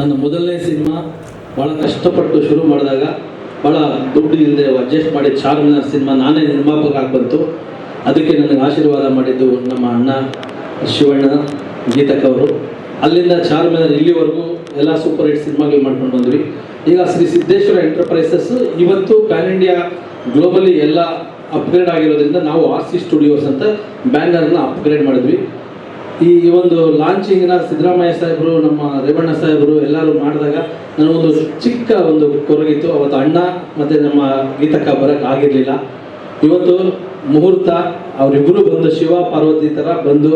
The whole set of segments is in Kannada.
ನನ್ನ ಮೊದಲನೇ ಸಿನಿಮಾ ಭಾಳ ಕಷ್ಟಪಟ್ಟು ಶುರು ಮಾಡಿದಾಗ ಭಾಳ ದುಡ್ಡು ಇಲ್ಲದೆ ಅಡ್ಜಸ್ಟ್ ಮಾಡಿ ಚಾರ್ಮಿನಾರ್ ಸಿನಿಮಾ ನಾನೇ ನಿರ್ಮಾಪಕ ಆಗಿ ಬಂತು. ಅದಕ್ಕೆ ನನಗೆ ಆಶೀರ್ವಾದ ಮಾಡಿದ್ದು ನಮ್ಮ ಅಣ್ಣ ಶಿವಣ್ಣ ಗೀತಕ್ ಅವರು. ಅಲ್ಲಿಂದ ಚಾರ್ಮಿನಾರ್ ಇಲ್ಲಿವರೆಗೂ ಎಲ್ಲ ಸೂಪರ್ ಹಿಟ್ ಸಿನಿಮಾಗಳು ಮಾಡ್ಕೊಂಡು ಬಂದ್ವಿ. ಈಗ ಶ್ರೀ ಸಿದ್ದೇಶ್ವರ ಎಂಟರ್ಪ್ರೈಸಸ್ ಇವತ್ತು ಪ್ಯಾನ್ ಇಂಡಿಯಾ ಗ್ಲೋಬಲಿ ಎಲ್ಲ ಅಪ್ಗ್ರೇಡ್ ಆಗಿರೋದ್ರಿಂದ ನಾವು ಆರ್ ಸಿ ಸ್ಟುಡಿಯೋಸ್ ಅಂತ ಬ್ಯಾನರ್ನ ಅಪ್ಗ್ರೇಡ್ ಮಾಡಿದ್ವಿ. ಈ ಒಂದು ಲಾಂಚಿಂಗ್ನ ಸಿದ್ದರಾಮಯ್ಯ ಸಾಹೇಬರು, ನಮ್ಮ ರೇವಣ್ಣ ಸಾಹೇಬರು ಎಲ್ಲರೂ ಮಾಡಿದಾಗ ನನಗೊಂದು ಚಿಕ್ಕ ಒಂದು ಕೊರಗಿತ್ತು. ಅವತ್ತು ಅಣ್ಣ ಮತ್ತು ನಮ್ಮ ಗೀತಕ್ಕ ಬರೋಕ್ಕೆ ಆಗಿರಲಿಲ್ಲ. ಇವತ್ತು ಮುಹೂರ್ತ ಅವರಿಬ್ಬರು ಬಂದು ಶಿವ ಪಾರ್ವತಿ ಥರ ಬಂದು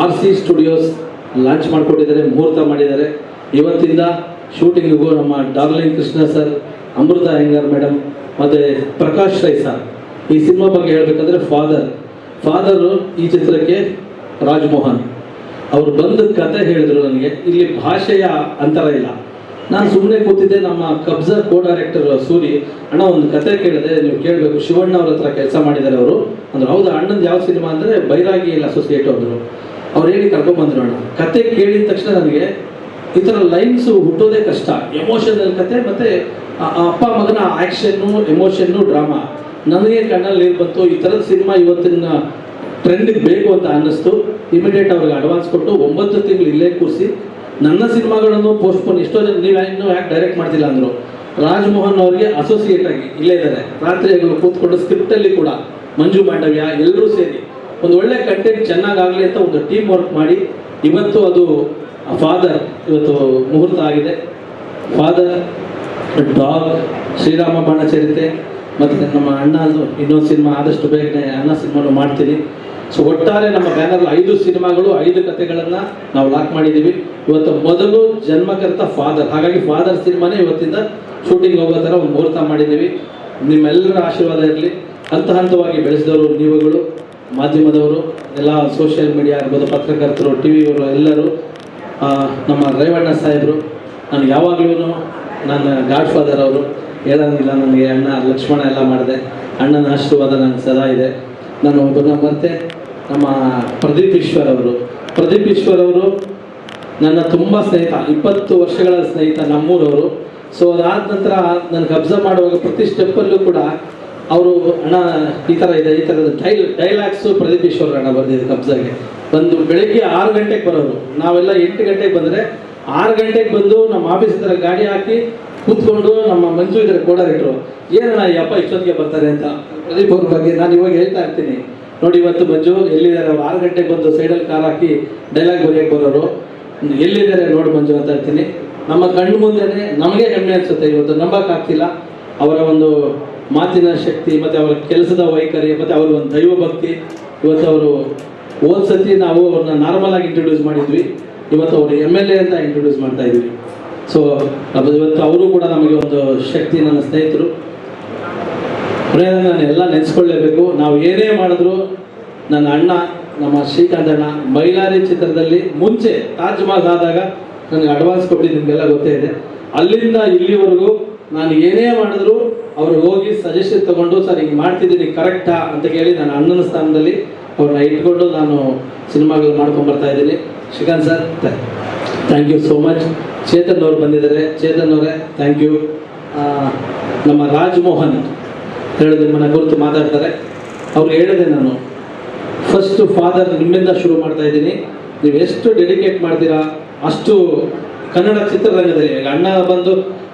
ಆರ್ ಸಿ ಸ್ಟುಡಿಯೋಸ್ ಲಾಂಚ್ ಮಾಡಿಕೊಟ್ಟಿದ್ದಾರೆ, ಮುಹೂರ್ತ ಮಾಡಿದ್ದಾರೆ. ಇವತ್ತಿಂದ ಶೂಟಿಂಗಿಗೂ ನಮ್ಮ Darling Krishna sir, Amrutha Iyengar madam ಮತ್ತು ಪ್ರಕಾಶ್ ರೈ ಸರ್. ಈ ಸಿನಿಮಾ ಬಗ್ಗೆ ಹೇಳಬೇಕಂದ್ರೆ ಫಾದರ್ ಫಾದರು ಈ ಚಿತ್ರಕ್ಕೆ ರಾಜ್ಮೋಹನ್ ಅವರು ಬಂದು ಕತೆ ಹೇಳಿದ್ರು ನನಗೆ. ಇಲ್ಲಿ ಭಾಷೆಯ ಅಂತರ ಇಲ್ಲ. ನಾನು ಸುಮ್ಮನೆ ಕೂತಿದ್ದೆ, ನಮ್ಮ ಕಬ್ಜಾ ಕೋ ಡೈರೆಕ್ಟರ್ ಸೂರಿ ಅಣ್ಣ ಒಂದು ಕತೆ ಕೇಳಿದೆ, ನೀವು ಕೇಳಬೇಕು. ಶಿವಣ್ಣ ಅವ್ರ ಹತ್ರ ಕೆಲಸ ಮಾಡಿದ್ದಾರೆ ಅವರು. ಅಂದ್ರೆ, ಹೌದಾ, ಅಣ್ಣಂದು ಯಾವ ಸಿನಿಮಾ ಅಂದರೆ ಬೈರಾಗಿ ಇಲ್ಲ ಅಸೋಸಿಯೇಟ್ ಅವರು. ಅವ್ರು ಹೇಳಿ ಕರ್ಕೊಂಬಂದ್ರು ಅಣ್ಣ. ಕತೆ ಕೇಳಿದ ತಕ್ಷಣ ನನಗೆ ಈ ಥರ ಲೈನ್ಸ್ ಹುಟ್ಟೋದೇ ಕಷ್ಟ. ಎಮೋಷನಲ್ ಕತೆ ಮತ್ತೆ ಅಪ್ಪ ಮಗನ ಆ್ಯಕ್ಷನ್ನು ಎಮೋಷನ್ನು ಡ್ರಾಮಾ ನನಗೆ ಕಣ್ಣಲ್ಲಿ ನೀರು ಬಂತು. ಈ ಥರದ ಸಿನಿಮಾ ಇವತ್ತಿನ ಟ್ರೆಂಡಿಗೆ ಬೇಕು ಅಂತ ಅನ್ನಿಸ್ತು. ಇಮಿಡಿಯೇಟ್ ಅವ್ರಿಗೆ ಅಡ್ವಾನ್ಸ್ ಕೊಟ್ಟು ಒಂಬತ್ತು ತಿಂಗಳು ಇಲ್ಲೇ ಕೂರಿಸಿ. ನನ್ನ ಸಿನಿಮಾಗಳನ್ನು ಪೋಸ್ಟ್ಪೋನ್ ಎಷ್ಟೋ ಜನ ನೀವು ಇನ್ನೂ ಯಾಕೆ ಡೈರೆಕ್ಟ್ ಮಾಡ್ತಿಲ್ಲ ಅಂದರು. ರಾಜ್ಮೋಹನ್ ಅವರಿಗೆ ಅಸೋಸಿಯೇಟ್ ಆಗಿ ಇಲ್ಲೇ ಇದ್ದಾರೆ. ರಾತ್ರಿ ಕೂತ್ಕೊಂಡು ಸ್ಕ್ರಿಪ್ಟಲ್ಲಿ ಕೂಡ ಮಂಜು ಮಾಂಡವ್ಯ ಎಲ್ಲರೂ ಸೇರಿ ಒಂದು ಒಳ್ಳೆ ಕಂಟೆಂಟ್ ಚೆನ್ನಾಗಾಗಲಿ ಅಂತ ಒಂದು ಟೀಮ್ ವರ್ಕ್ ಮಾಡಿ ಇವತ್ತು ಅದು ಫಾದರ್ ಇವತ್ತು ಮುಹೂರ್ತ ಆಗಿದೆ. ಫಾದರ್ ಡಾಗ್ ಶ್ರೀರಾಮ ಬಾಣ ಚರಿತೆ, ಮತ್ತು ನಮ್ಮ ಅಣ್ಣದು ಇನ್ನೊಂದು ಸಿನಿಮಾ ಆದಷ್ಟು ಬೇಗನೆ ಅಣ್ಣ ಸಿನಿಮಾನು ಮಾಡ್ತೀನಿ. ಸೊ ಒಟ್ಟಾರೆ ನಮ್ಮ ಬ್ಯಾನರ್ ಐದು ಸಿನಿಮಾಗಳು, ಐದು ಕಥೆಗಳನ್ನ ನಾವು ಲಾಕ್ ಮಾಡಿದ್ದೀವಿ. ಇವತ್ತು ಮೊದಲು ಜನ್ಮಕರ್ತ ಫಾದರ್ ಹಾಗಾಗಿ ಫಾದರ್ ಸಿನಿಮಾನೇ ಇವತ್ತಿಂದ ಶೂಟಿಂಗ್ ಹೋಗೋ ಥರ ಒಂದು ಮುಹೂರ್ತ ಮಾಡಿದ್ದೀವಿ. ನಿಮ್ಮೆಲ್ಲರ ಆಶೀರ್ವಾದ ಇರಲಿ. ಹಂತ ಹಂತವಾಗಿ ಬೆಳೆಸಿದವರು ನೀವುಗಳು, ಮಾಧ್ಯಮದವರು, ಎಲ್ಲ ಸೋಷಿಯಲ್ ಮೀಡಿಯಾ ಇರ್ಬೋದು, ಪತ್ರಕರ್ತರು ಟಿ ವಿಯವರು ಎಲ್ಲರೂ ನಮ್ಮ ರೇವಣ್ಣ ಸಾಹೇಬರು, ನಾನು ಯಾವಾಗಲೂ ನನ್ನ ಗಾಡ್ ಫಾದರ್ ಅವರು ಹೇಳೋಂಗಿಲ್ಲ ನನಗೆ, ಅಣ್ಣ ಲಕ್ಷ್ಮಣ ಎಲ್ಲ ಮಾಡಿದೆ. ಅಣ್ಣನ ಆಶೀರ್ವಾದ ನನಗೆ ಸದಾ ಇದೆ. ನಾನು ಒಬ್ಬರನ್ನ ಮತ್ತೆ ನಮ್ಮ ಪ್ರದೀಪ್ ಈಶ್ವರ್ ಅವರು. ಪ್ರದೀಪ್ ಈಶ್ವರ್ ಅವರು ನನ್ನ ತುಂಬ ಸ್ನೇಹಿತ, ಇಪ್ಪತ್ತು ವರ್ಷಗಳ ಸ್ನೇಹಿತ ನಮ್ಮೂರವರು. ಸೊ ಅದಾದ ನಂತರ ನನಗೆ ಅಬ್ಸರ್ವ್ ಮಾಡುವಾಗ ಪ್ರತಿ ಸ್ಟೆಪ್ಪಲ್ಲೂ ಕೂಡ ಅವರು ಅಣ್ಣ ಈ ಥರ ಇದೆ, ಈ ಥರದ ಡೈಲ್, ಡೈಲಾಗ್ಸು ಪ್ರದೀಪ್ ಈಶ್ವರ್ ಅಣ್ಣ ಬರ್ದಿದೆ ಕಬ್ಜಾಗೆ. ಬಂದು ಬೆಳಿಗ್ಗೆ ಆರು ಗಂಟೆಗೆ ಬರೋರು. ನಾವೆಲ್ಲ ಎಂಟು ಗಂಟೆಗೆ ಬಂದರೆ ಆರು ಗಂಟೆಗೆ ಬಂದು ನಮ್ಮ ಆಫೀಸ್ ಹತ್ರ ಗಾಡಿ ಹಾಕಿ ಕೂತ್ಕೊಂಡು ನಮ್ಮ ಮಂಜು ಇದ್ರೆ ಕೋಡರಿಟ್ರು ಏನಣ್ಣ ಈ ಅಪ್ಪ ಇಷ್ಟೊತ್ತಿಗೆ ಬರ್ತಾರೆ ಅಂತ. ಪ್ರದೀಪ್ ಅವ್ರ ಬಗ್ಗೆ ನಾನು ಇವಾಗ ಹೇಳ್ತಾ ಇರ್ತೀನಿ. ನೋಡಿ ಇವತ್ತು ಮಂಜು, ಎಲ್ಲಿದ್ದಾರೆ? ಆರು ಗಂಟೆಗೆ ಬಂದು ಸೈಡಲ್ಲಿ ಕಾರ್ ಹಾಕಿ ಡೈಲಾಗ್ ಬರೆಯಕ್ಕೆ ಬರೋರು. ಎಲ್ಲಿದ್ದಾರೆ ನೋಡು ಮಂಜು ಅಂತ ಇರ್ತೀನಿ ನಮ್ಮ ಕಣ್ಣು ಮುಂದೆನೆ ನಮಗೆ ಹೆಮ್ಮೆ ಅನ್ಸುತ್ತೆ. ಇವತ್ತು ನಂಬಕ್ಕಾಗ್ತಿಲ್ಲ ಅವರ ಒಂದು ಮಾತಿನ ಶಕ್ತಿ, ಮತ್ತು ಅವರ ಕೆಲಸದ ವೈಖರಿ, ಮತ್ತು ಅವರ ಒಂದು ದೈವ ಭಕ್ತಿ. ಇವತ್ತು ಅವರು ಹೋದ ಸತಿ ನಾವು ಅವ್ರನ್ನ ನಾರ್ಮಲ್ ಆಗಿ ಇಂಟ್ರೊಡ್ಯೂಸ್ ಮಾಡಿದ್ವಿ. ಇವತ್ತು ಅವರು ಎಂ ಎಲ್ ಎ ಅಂತ ಇಂಟ್ರೊಡ್ಯೂಸ್ ಮಾಡ್ತಾ ಇದ್ವಿ ಸೊ ಇವತ್ತು ಅವರು ಕೂಡ ನಮಗೆ ಒಂದು ಶಕ್ತಿ ನನ್ನ ಸ್ನೇಹಿತರು. ಪ್ರೇರಣ ನಾನು ಎಲ್ಲ ನೆನೆಸ್ಕೊಳ್ಳೇಬೇಕು. ನಾವು ಏನೇ ಮಾಡಿದ್ರು ನನ್ನ ಅಣ್ಣ, ನಮ್ಮ ಶ್ರೀಕಾಂತ್ ಅಣ್ಣ ಮೈಲಾರಿ ಚಿತ್ರದಲ್ಲಿ ಮುಂಚೆ ತಾಜ್ ಮಹಲ್ ಆದಾಗ ನನಗೆ ಅಡ್ವಾನ್ಸ್ ಕೊಟ್ಟಿದ್ದು ನಿಮಗೆಲ್ಲ ಗೊತ್ತೇ ಇದೆ. ಅಲ್ಲಿಂದ ಇಲ್ಲಿವರೆಗೂ ನಾನು ಏನೇ ಮಾಡಿದ್ರು ಅವ್ರು ಹೋಗಿ ಸಜೆಷನ್ ತಗೊಂಡು, ಸರ್, ಹಿಂಗೆ ಮಾಡ್ತಿದ್ದೀನಿ ಕರೆಕ್ಟಾ ಅಂತ ಕೇಳಿ ನನ್ನ ಅಣ್ಣನ ಸ್ಥಾನದಲ್ಲಿ ಅವ್ರನ್ನ ಇಟ್ಕೊಂಡು ನಾನು ಸಿನಿಮಾಗಳು ಮಾಡ್ಕೊಂಡು ಬರ್ತಾ ಇದ್ದೀನಿ. Srikanth sir thank you so much Chetan ಅವರು ಬಂದಿದ್ದಾರೆ. ಚೇತನ್ ಅವರೇ ಥ್ಯಾಂಕ್ ಯು ನಮ್ಮ ರಾಜ್ಮೋಹನ್ ಹೇಳಿದ ನಿಮ್ಮನ್ನ ಗುರುತು ಮಾತಾಡ್ತಾರೆ. ಅವ್ರು ಹೇಳಿದೆ ನಾನು ಫಸ್ಟ್ ಫಾದರ್ ನಿಮ್ಮಿಂದ ಶುರು ಮಾಡ್ತಾ ಇದ್ದೀನಿ. ನೀವು ಎಷ್ಟು ಡೆಡಿಕೇಟ್ ಮಾಡ್ತೀರಾ? ಅಷ್ಟು ಕನ್ನಡ ಚಿತ್ರರಂಗದಲ್ಲಿ, ಈಗ ಅಣ್ಣ ಬಂದು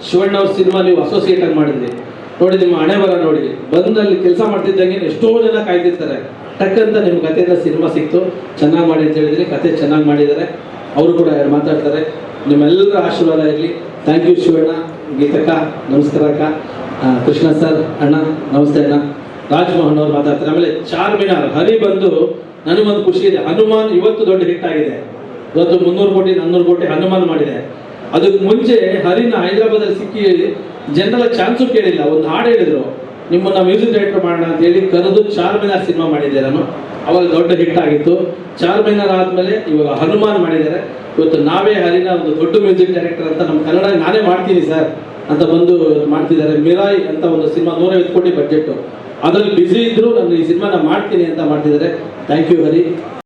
ಶಿವಣ್ಣ ಅವ್ರ ಸಿನಿಮಾ ನೀವು ಅಸೋಸಿಯೇಟ್ ಆಗಿ ಮಾಡಿದ್ರಿ. ನೋಡಿ ನಿಮ್ಮ ಹಣೆ ಬರ ನೋಡಿ. ಬಂದಲ್ಲಿ ಕೆಲಸ ಮಾಡ್ತಿದ್ದಂಗೆ ಎಷ್ಟೋ ಜನ ಕಾಯ್ತಿರ್ತಾರೆ. ಟಕ್ ಅಂತ ನಿಮ್ಮ ಕಥೆಯಿಂದ ಸಿನಿಮಾ ಸಿಕ್ತು. ಚೆನ್ನಾಗಿ ಮಾಡಿ ಅಂತ ಹೇಳಿದ್ರಿ. ಕತೆ ಚೆನ್ನಾಗಿ ಮಾಡಿದ್ದಾರೆ. ಅವರು ಕೂಡ ಯಾರು ಮಾತಾಡ್ತಾರೆ. ನಿಮ್ಮೆಲ್ಲರ ಆಶೀರ್ವಾದ ಇರಲಿ. Thank you Shivanna. ಗೀತಕ್ಕ, ನಮಸ್ಕಾರ ಅಕ್ಕ. ಕೃಷ್ಣ ಸರ್, ಅಣ್ಣ, ನಮಸ್ತೆ ಅಣ್ಣ. ರಾಜ್ಮೋಹನ್ ಅವ್ರು ಮಾತಾಡ್ತಾರೆ. ಆಮೇಲೆ ಚಾರ್ಮಿನಾರ್, ಹರಿ ಬಂದು ನನಗೊಂದು ಖುಷಿ ಇದೆ. ಹನುಮಾನ್ ಇವತ್ತು ದೊಡ್ಡ ಹಿಟ್ ಆಗಿದೆ. ಇವತ್ತು ಮುನ್ನೂರು ಕೋಟಿ, ನಾನ್ನೂರು ಕೋಟಿ ಹನುಮಾನ್ ಮಾಡಿದೆ. ಅದಕ್ಕೆ ಮುಂಚೆ ಹರಿನ ಹೈದರಾಬಾದಲ್ಲಿ ಸಿಕ್ಕಿ ಜನರ ಚಾನ್ಸು ಕೇಳಿಲ್ಲ. ಒಂದು ಹಾಡು ಹೇಳಿದ್ರು. ನಿಮ್ಮನ್ನ ಮ್ಯೂಸಿಕ್ ಡೈರೆಕ್ಟರ್ ಮಾಡೋಣ ಅಂತ ಹೇಳಿ ಕರೆದು ಚಾರ್ಮಿನಾರ್ ಸಿನಿಮಾ ಮಾಡಿದ್ದೆ ನಾನು. ಅವಾಗ ದೊಡ್ಡ ಹಿಟ್ ಆಗಿತ್ತು. ಚಾರ್ಮಿನಾರ್ ಆದ್ಮೇಲೆ ಇವಾಗ ಹನುಮಾನ್ ಮಾಡಿದ್ದಾರೆ. ಇವತ್ತು ನಾವೇ ಹರಿನ ಒಂದು ದೊಡ್ಡ ಮ್ಯೂಸಿಕ್ ಡೈರೆಕ್ಟರ್ ಅಂತ ನಮ್ಮ ಕನ್ನಡ ನಾನೇ ಮಾಡ್ತೀನಿ ಸರ್. ಅಂತ ಬಂದು ಮಾಡ್ತಿದ್ದಾರೆ. ಮಿರಾಯ್ ಅಂತ ಒಂದು ಸಿನಿಮಾ ನೂರೈವತ್ತು ಕೋಟಿ ಬಜೆಟ್ ಅದರಲ್ಲಿ ಬ್ಯುಸಿ ಇದ್ರು ನಾನು ಈ ಸಿನಿಮಾನ ಮಾಡ್ತೀನಿ ಅಂತ ಮಾಡ್ತಿದ್ದಾರೆ. Thank you Hari.